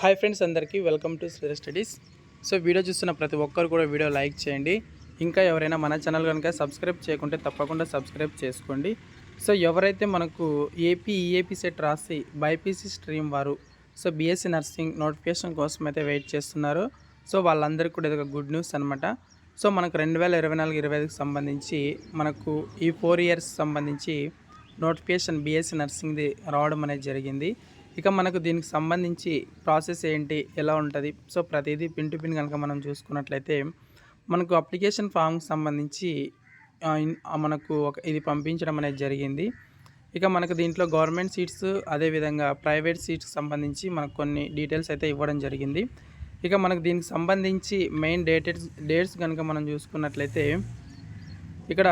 Hi friends అందరికీ welcome to Shri studies. So video చూస్తున్న ప్రతి ఒక్కరు కూడా వీడియో లైక్ చేయండి. ఇంకా ఎవరైనా మన ఛానల్ కనుక సబ్స్క్రైబ్ చేయకుంటే తప్పకుండా సబ్స్క్రైబ్ చేసుకోండి. సో ఎవరైతే మనకు ఏపీ ఈఏపీ సెట్ రాసి బైపీసీ స్ట్రీమ్ వారు సో బీఎస్సీ నర్సింగ్ నోటిఫికేషన్ కోసం అయితే వెయిట్ చేస్తున్నారో. సో వాళ్ళందరికీ కూడా ఇది ఒక గుడ్ న్యూస్ అనమాట సో మనకు రెండు వేల ఇరవై నాలుగు ఇరవై ఐదుకి సంబంధించి మనకు ఈ ఫోర్ ఇయర్స్ సంబంధించి నోటిఫికేషన్ బీఎస్సీ నర్సింగ్ది రావడం అనేది జరిగింది. ఇక మనకు దీనికి సంబంధించి ప్రాసెస్ ఏంటి ఎలా ఉంటుంది? సో ప్రతిదీ పిన్ టు పిన్ కనుక మనం చూసుకున్నట్లయితే మనకు అప్లికేషన్ ఫామ్కి సంబంధించి మనకు ఒక ఇది పంపించడం అనేది జరిగింది. ఇక మనకు దీంట్లో గవర్నమెంట్ సీట్స్ అదేవిధంగా ప్రైవేట్ సీట్స్ సంబంధించి మనకు కొన్ని డీటెయిల్స్ అయితే ఇవ్వడం జరిగింది. ఇక మనకు దీనికి సంబంధించి మెయిన్ డేటెడ్స్ డేట్స్ కనుక మనం చూసుకున్నట్లయితే ఇక్కడ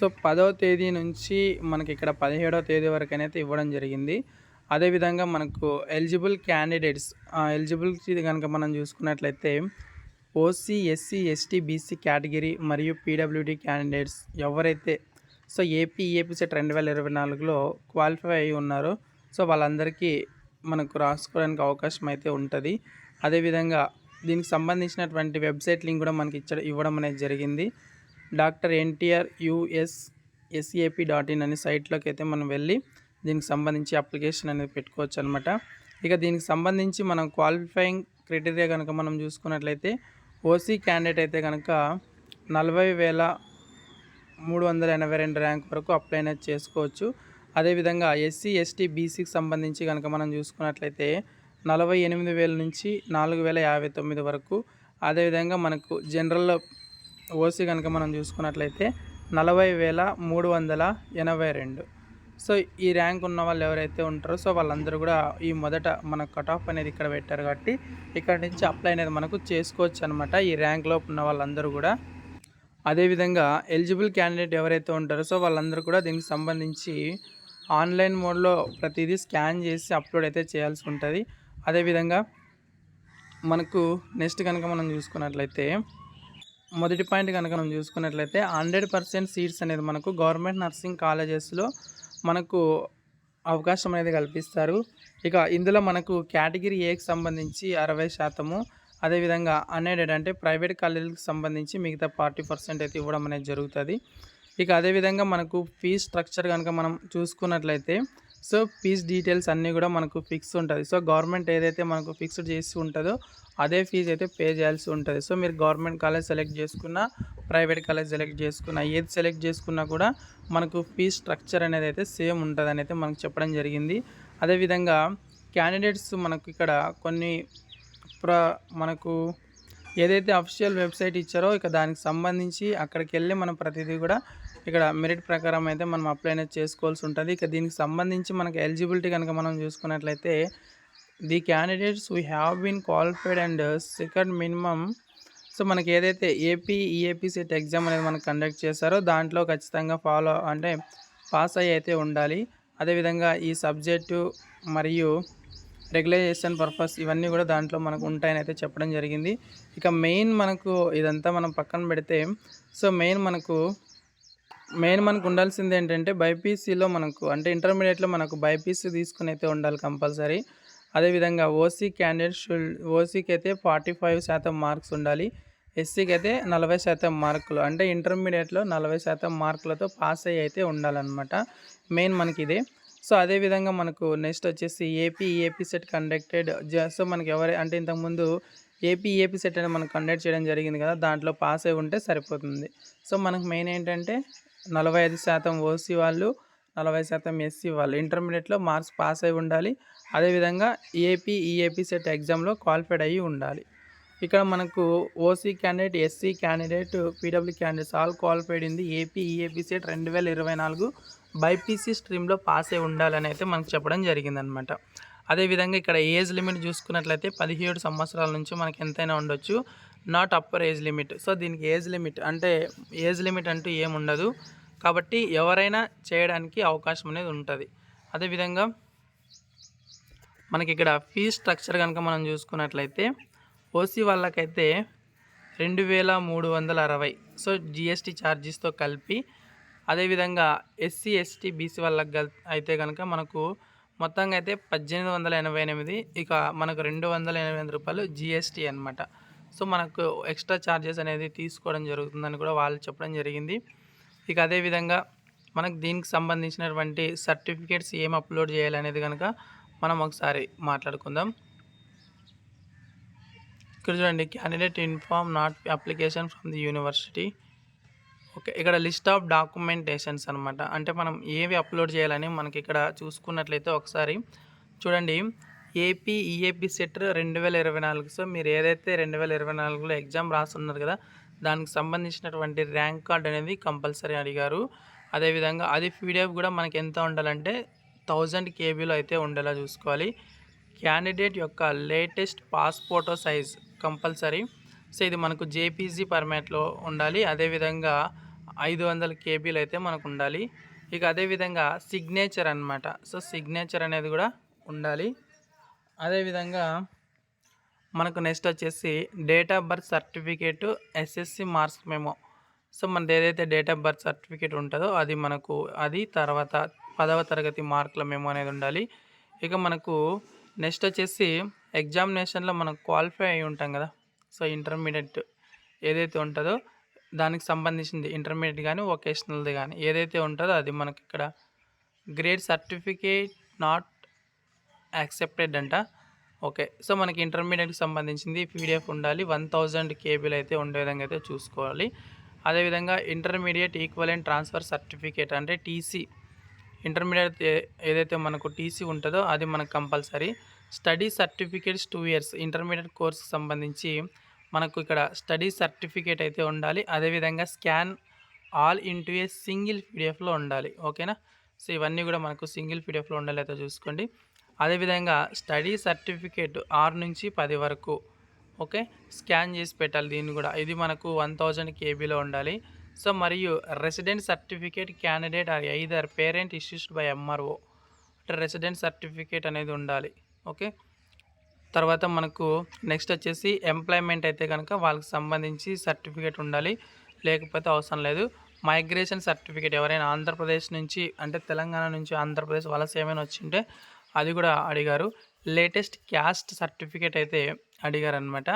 సో పదవ తేదీ నుంచి మనకి ఇక్కడ పదిహేడవ తేదీ వరకు అయితే ఇవ్వడం జరిగింది. అదేవిధంగా మనకు ఎలిజిబుల్ క్యాండిడేట్స్ ఎలిజిబుల్ కనుక మనం చూసుకున్నట్లయితే OC SC ST BC category మరియు పీడబ్ల్యూడి క్యాండిడేట్స్ ఎవరైతే సో ఏపీ ఏపీ సెట్ రెండు వేల ఇరవై నాలుగులో క్వాలిఫై అయి ఉన్నారో సో వాళ్ళందరికీ మనకు రాసుకోవడానికి అవకాశం అయితే ఉంటుంది. అదేవిధంగా దీనికి సంబంధించినటువంటి వెబ్సైట్ లింక్ కూడా మనకి ఇచ్చ ఇవ్వడం అనేది జరిగింది. Doctor NTR US SAP dot in అనే సైట్లోకి అయితే మనం వెళ్ళి దీనికి సంబంధించి అప్లికేషన్ అనేది పెట్టుకోవచ్చు అనమాట ఇక దీనికి సంబంధించి మనం క్వాలిఫైయింగ్ క్రైటీరియా కనుక మనం చూసుకున్నట్లయితే ఓసీ క్యాండిడేట్ అయితే కనుక నలభై వేల మూడు వందల ఎనభై రెండు ర్యాంక్ వరకు అప్లై అనేది చేసుకోవచ్చు. అదేవిధంగా ఎస్సీ ఎస్టీ బీసీకి సంబంధించి కనుక మనం చూసుకున్నట్లయితే నలభై ఎనిమిది వేల నుంచి నాలుగు వేల యాభై తొమ్మిది వరకు. అదేవిధంగా మనకు జనరల్ ఓసీ కనుక మనం చూసుకున్నట్లయితే నలభై వేల మూడు వందల ఎనభై రెండు. సో ఈ ర్యాంక్ ఉన్న వాళ్ళు ఎవరైతే ఉంటారో సో వాళ్ళందరూ కూడా ఈ మొదట మన కట్ ఆఫ్ అనేది ఇక్కడ పెట్టారు కాబట్టి ఇక్కడ నుంచి అప్లై అనేది మనకు చేసుకోవచ్చు అనమాట ఈ ర్యాంక్లో ఉన్న వాళ్ళందరూ కూడా. అదేవిధంగా ఎలిజిబుల్ క్యాండిడేట్ ఎవరైతే ఉంటారో సో వాళ్ళందరూ కూడా దీనికి సంబంధించి ఆన్లైన్ మోడ్లో ప్రతిదీ స్కాన్ చేసి అప్లోడ్ అయితే చేయాల్సి ఉంటుంది. అదేవిధంగా మనకు నెక్స్ట్ కనుక మనం చూసుకున్నట్లయితే మొదటి పాయింట్ కనుక మనం చూసుకున్నట్లయితే హండ్రెడ్ పర్సెంట్ సీట్స్ అనేది మనకు గవర్నమెంట్ నర్సింగ్ కాలేజెస్లో మనకు అవకాశం అనేది కల్పిస్తారు. ఇక ఇందులో మనకు కేటగిరీ ఏకి సంబంధించి అరవై శాతము అదేవిధంగా అన్ఎయిడెడ్ అంటే ప్రైవేట్ కాలేజీలకు సంబంధించి మిగతా ఫార్టీ పర్సెంట్ అయితే ఇవ్వడం అనేది జరుగుతుంది. ఇక అదేవిధంగా మనకు ఫీజ్ స్ట్రక్చర్ కనుక మనం చూసుకున్నట్లయితే సో ఫీజ్ డీటెయిల్స్ అన్నీ కూడా మనకు ఫిక్స్ ఉంటుంది. సో గవర్నమెంట్ ఏదైతే మనకు ఫిక్స్డ్ చేసి ఉంటుందో అదే ఫీజు అయితే పే చేయాల్సి ఉంటుంది. సో మీరు గవర్నమెంట్ కాలేజ్ సెలెక్ట్ చేసుకున్నా ప్రైవేట్ కాలేజ్ సెలెక్ట్ చేసుకున్నా ఏది సెలెక్ట్ చేసుకున్నా కూడా మనకు ఫీజ్ స్ట్రక్చర్ అనేది అయితే సేమ్ ఉంటుంది అయితే మనకు చెప్పడం జరిగింది. అదేవిధంగా క్యాండిడేట్స్ మనకు ఇక్కడ కొన్ని ప్ర మనకు ఏదైతే అఫిషియల్ వెబ్సైట్ ఇచ్చారో ఇక దానికి సంబంధించి అక్కడికి వెళ్ళి మనం ప్రతిదీ కూడా ఇక్కడ మెరిట్ ప్రకారం అయితే మనం అప్లై అనేది చేసుకోవాల్సి ఉంటుంది. ఇక దీనికి సంబంధించి మనకు ఎలిజిబిలిటీ కనుక మనం చూసుకున్నట్లయితే the candidates we have been qualified and second minimum so మనకి ఏదైతే ఏపీ ఈఏపీ సెట్ ఎగ్జామ్ అనేది మనకు కండక్ట్ చేశారో దాంట్లో ఖచ్చితంగా ఫాలో అంటే పాస్ అయ్యి అయితే ఉండాలి. అదేవిధంగా ఈ సబ్జెక్టు మరియు రెగ్యులైజేషన్ పర్పస్ ఇవన్నీ కూడా దాంట్లో మనకు ఉంటాయని అయితే చెప్పడం జరిగింది. ఇక మెయిన్ మనకు ఇదంతా మనం పక్కన పెడితే సో మెయిన్ మనకు మెయిన్ మనకు ఉండాల్సింది ఏంటంటే బైపీసీలో మనకు అంటే ఇంటర్మీడియట్లో మనకు బైపీసీ తీసుకుని అయితే ఉండాలి కంపల్సరీ. అదేవిధంగా ఓసీ క్యాండిడేట్ షుల్ ఓసీకి అయితే ఫార్టీ ఫైవ్ శాతం మార్క్స్ ఉండాలి. ఎస్సీకి అయితే నలభై శాతం మార్కులు అంటే ఇంటర్మీడియట్లో నలభై శాతం మార్కులతో పాస్ అయ్యి అయితే ఉండాలన్నమాట. మెయిన్ మనకి ఇదే సో అదేవిధంగా మనకు నెక్స్ట్ వచ్చేసి AP AP CET conducted so మనకి ఎవరి అంటే ఇంతకుముందు ఏపీ ఏపీ సెట్ అనేది మనం కండక్ట్ చేయడం జరిగింది కదా దాంట్లో పాస్ అయి ఉంటే సరిపోతుంది. సో మనకు మెయిన్ ఏంటంటే నలభై ఐదు శాతం ఓసీ వాళ్ళు నలభై శాతం ఎస్సీ వాళ్ళు. ఇంటర్మీడియట్లో మార్క్స్ పాస్ అయి ఉండాలి. అదేవిధంగా ఏపీ ఈఏపీ సెట్ ఎగ్జామ్లో క్వాలిఫైడ్ అయ్యి ఉండాలి. ఇక్కడ మనకు OC candidate SC candidate PW candidates all qualified in AP EAP CET రెండు వేల ఇరవై నాలుగు బైపీసీ స్ట్రీమ్లో పాస్ అయి ఉండాలని అయితే మనకు చెప్పడం జరిగిందనమాట. అదేవిధంగా ఇక్కడ ఏజ్ లిమిట్ చూసుకున్నట్లయితే పదిహేడు సంవత్సరాల నుంచి మనకి ఎంతైనా ఉండొచ్చు. Not upper age limit. So దీనికి ఏజ్ లిమిట్ అంటే ఏజ్ లిమిట్ అంటూ ఏముండదు కాబట్టి ఎవరైనా చేయడానికి అవకాశం అనేది ఉంటుంది. అదేవిధంగా మనకి ఇక్కడ ఫీజ్ స్ట్రక్చర్ కనుక మనం చూసుకున్నట్లయితే ఓసీ వాళ్ళకైతే రెండు వేల మూడు వందల అరవై. సో జిఎస్టీ ఛార్జెస్తో కలిపి అదేవిధంగా ఎస్సీ ఎస్టీ బీసీ వాళ్ళకి అయితే కనుక మనకు మొత్తంగా అయితే పద్దెనిమిది వందల ఎనభై ఎనిమిది. ఇక మనకు రెండు వందల ఎనభై ఎనిమిది రూపాయలు జిఎస్టీ అనమాట సో మనకు ఎక్స్ట్రా ఛార్జెస్ అనేది తీసుకోవడం జరుగుతుందని కూడా వాళ్ళు చెప్పడం జరిగింది. ఇక అదేవిధంగా మనకు దీనికి సంబంధించినటువంటి సర్టిఫికేట్స్ ఏం అప్లోడ్ చేయాలనేది కనుక మనం ఒకసారి మాట్లాడుకుందాం. ఇక్కడ చూడండి candidate inform not application from the university okay ఇక్కడ లిస్ట్ ఆఫ్ డాక్యుమెంటేషన్స్ అనమాట అంటే మనం ఏవి అప్లోడ్ చేయాలని మనకి ఇక్కడ చూసుకున్నట్లయితే ఒకసారి చూడండి ఏపీ ఈఏపీ సెట్ రెండు వేల ఇరవై నాలుగు. సో మీరు ఏదైతే రెండు వేల ఇరవై నాలుగులో ఎగ్జామ్ రాస్తున్నారు కదా దానికి సంబంధించినటువంటి ర్యాంక్ కార్డ్ అనేది కంపల్సరీ అడిగారు. అదేవిధంగా అది పీడిఎఫ్ కూడా మనకి ఎంత ఉండాలంటే థౌజండ్ కేబీలో అయితే ఉండేలా చూసుకోవాలి. క్యాండిడేట్ యొక్క లేటెస్ట్ పాస్పోర్టో సైజ్ కంపల్సరీ. సో ఇది మనకు జేపీజీ ఫర్మాట్లో ఉండాలి. అదేవిధంగా ఐదు వందల కేబీలు అయితే మనకు ఉండాలి. ఇక అదేవిధంగా సిగ్నేచర్ అనమాట సో సిగ్నేచర్ అనేది కూడా ఉండాలి. అదేవిధంగా మనకు నెక్స్ట్ వచ్చేసి date of birth certificate SSC marks మేము సో మనది ఏదైతే డేట్ ఆఫ్ బర్త్ సర్టిఫికేట్ ఉంటుందో అది మనకు అది తర్వాత పదవ తరగతి మార్కుల మేము అనేది ఉండాలి. ఇక మనకు నెక్స్ట్ వచ్చేసి ఎగ్జామినేషన్లో మనం క్వాలిఫై అయి ఉంటాం కదా. సో ఇంటర్మీడియట్ ఏదైతే ఉంటుందో దానికి సంబంధించింది ఇంటర్మీడియట్ కానీ వొకేషనల్ది కానీ ఏదైతే ఉంటుందో అది మనకి ఇక్కడ గ్రేడ్ సర్టిఫికేట్ నాట్ యాక్సెప్టెడ్ అంట ఓకే. సో మనకి ఇంటర్మీడియట్కి సంబంధించింది పీడిఎఫ్ ఉండాలి. వన్ థౌజండ్ కేబీలు అయితే ఉండే విధంగా అయితే చూసుకోవాలి. అదేవిధంగా ఇంటర్మీడియట్ ఈక్వలెంట్ ట్రాన్స్ఫర్ సర్టిఫికేట్ అంటే టీసీ. ఇంటర్మీడియట్ ఏదైతే మనకు టీసీ ఉంటుందో అది మనకు compulsory. Study certificates two years. Intermediate కోర్స్కి సంబంధించి మనకు ఇక్కడ స్టడీ సర్టిఫికేట్ అయితే ఉండాలి. అదేవిధంగా scan all into a single పీడిఎఫ్లో ఉండాలి. ఓకేనా? సో ఇవన్నీ కూడా మనకు సింగిల్ పీడిఎఫ్లో ఉండాలి అయితే చూసుకోండి. అదేవిధంగా స్టడీ సర్టిఫికేట్ ఆరు నుంచి పది వరకు ఓకే? స్కాన్ చేసి పెట్టాలి దీన్ని కూడా. ఇది మనకు వన్ థౌజండ్ కేబీలో ఉండాలి. సో మరియు resident certificate candidate or either parent issued by MRO అంటే రెసిడెంట్ సర్టిఫికేట్ అనేది ఉండాలి ఓకే? తర్వాత మనకు నెక్స్ట్ వచ్చేసి ఎంప్లాయ్మెంట్ అయితే కనుక వాళ్ళకి సంబంధించి సర్టిఫికేట్ ఉండాలి. లేకపోతే అవసరం లేదు. మైగ్రేషన్ సర్టిఫికేట్ ఎవరైనా ఆంధ్రప్రదేశ్ నుంచి అంటే తెలంగాణ నుంచి ఆంధ్రప్రదేశ్ వలస ఏమైనా వచ్చింటే అది కూడా అడిగారు. లేటెస్ట్ క్యాస్ట్ సర్టిఫికేట్ అయితే అడిగారు అనమాట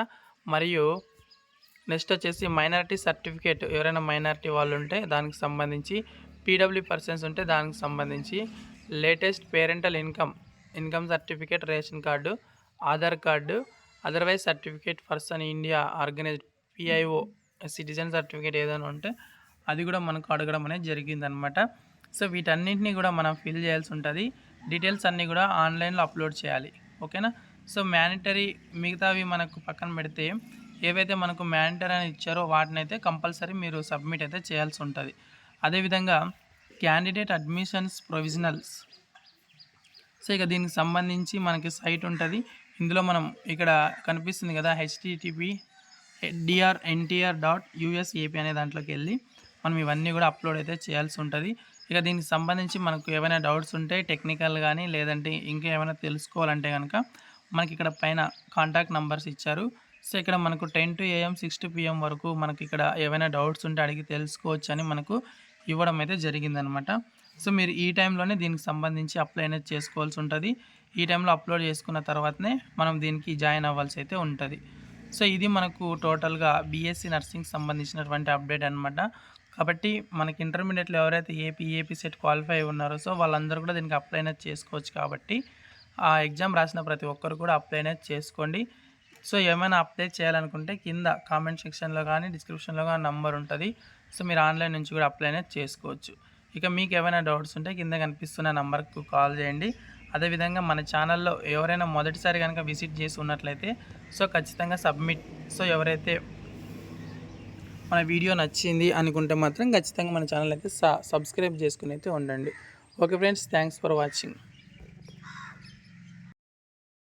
మరియు నెక్స్ట్ వచ్చేసి మైనారిటీ సర్టిఫికేట్ ఎవరైనా మైనారిటీ వాళ్ళు ఉంటే దానికి సంబంధించి పీడబ్ల్యూ పర్సన్స్ ఉంటే దానికి సంబంధించి latest parental income income certificate ration card Aadhaar card otherwise certificate person India organised PIO citizen certificate ఏదైనా ఉంటే అది కూడా మనకు అడగడం అనేది జరిగిందనమాట సో వీటన్నింటినీ కూడా మనం ఫిల్ చేయాల్సి ఉంటుంది. డీటెయిల్స్ అన్నీ కూడా ఆన్లైన్లో అప్లోడ్ చేయాలి. ఓకేనా? సో మ్యానిటరీ మిగతావి మనకు పక్కన పెడితే ఏవైతే మనకు మ్యానిటరీ అని ఇచ్చారో వాటిని అయితే కంపల్సరీ మీరు సబ్మిట్ అయితే చేయాల్సి ఉంటుంది. అదేవిధంగా క్యాండిడేట్ అడ్మిషన్స్ ప్రొవిజనల్స్. సో ఇక దీనికి సంబంధించి మనకి సైట్ ఉంటుంది. ఇందులో మనం ఇక్కడ కనిపిస్తుంది కదా HTTP DR NTR dot USAP అనే దాంట్లోకి వెళ్ళి మనం ఇవన్నీ కూడా అప్లోడ్ అయితే చేయాల్సి ఉంటుంది. ఇక దీనికి సంబంధించి మనకు ఏమైనా డౌట్స్ ఉంటే టెక్నికల్ కానీ లేదంటే ఇంకా ఏమైనా తెలుసుకోవాలంటే కనుక మనకి ఇక్కడ పైన కాంటాక్ట్ నెంబర్స్ ఇచ్చారు. సో ఇక్కడ మనకు ten to AM six to PM వరకు మనకి ఇక్కడ ఏమైనా డౌట్స్ ఉంటే అడిగి తెలుసుకోవచ్చు అని మనకు ఇవ్వడం అయితే జరిగిందనమాట. సో మీరు ఈ టైంలోనే దీనికి సంబంధించి అప్లై అనేది చేసుకోవాల్సి ఉంటుంది. ఈ టైంలో అప్లోడ్ చేసుకున్న తర్వాతనే మనం దీనికి జాయిన్ అవ్వాల్సి అయితే ఉంటుంది. సో ఇది మనకు టోటల్గా బీఎస్సీ నర్సింగ్ సంబంధించినటువంటి అప్డేట్ అనమాట కాబట్టి మనకి ఇంటర్మీడియట్లో ఎవరైతే ఏపీ ఏపీ సెట్ క్వాలిఫై ఉన్నారో సో వాళ్ళందరూ కూడా దీనికి అప్లై అనేది చేసుకోవచ్చు కాబట్టి ఆ ఎగ్జామ్ రాసిన ప్రతి ఒక్కరు కూడా అప్లై అనేది చేసుకోండి. సో ఏమైనా అప్లై చేయాలనుకుంటే కింద కామెంట్ సెక్షన్లో కానీ డిస్క్రిప్షన్లో కానీ నంబర్ ఉంటుంది. సో మీరు ఆన్లైన్ నుంచి కూడా అప్లై అనేది చేసుకోవచ్చు. ఇక మీకు ఏమైనా డౌట్స్ ఉంటే కింద కనిపిస్తున్న నెంబర్కు కాల్ చేయండి. అదేవిధంగా మన ఛానల్లో ఎవరైనా మొదటిసారి కనుక విజిట్ చేసి ఉన్నట్లయితే సో ఖచ్చితంగా సబ్మిట్. సో ఎవరైతే మన వీడియో నచ్చింది అనుకుంటే మాత్రం ఖచ్చితంగా మన ఛానల్ అయితే సబ్స్క్రైబ్ చేసుకుని అయితే ఉండండి. Okay friends thanks for watching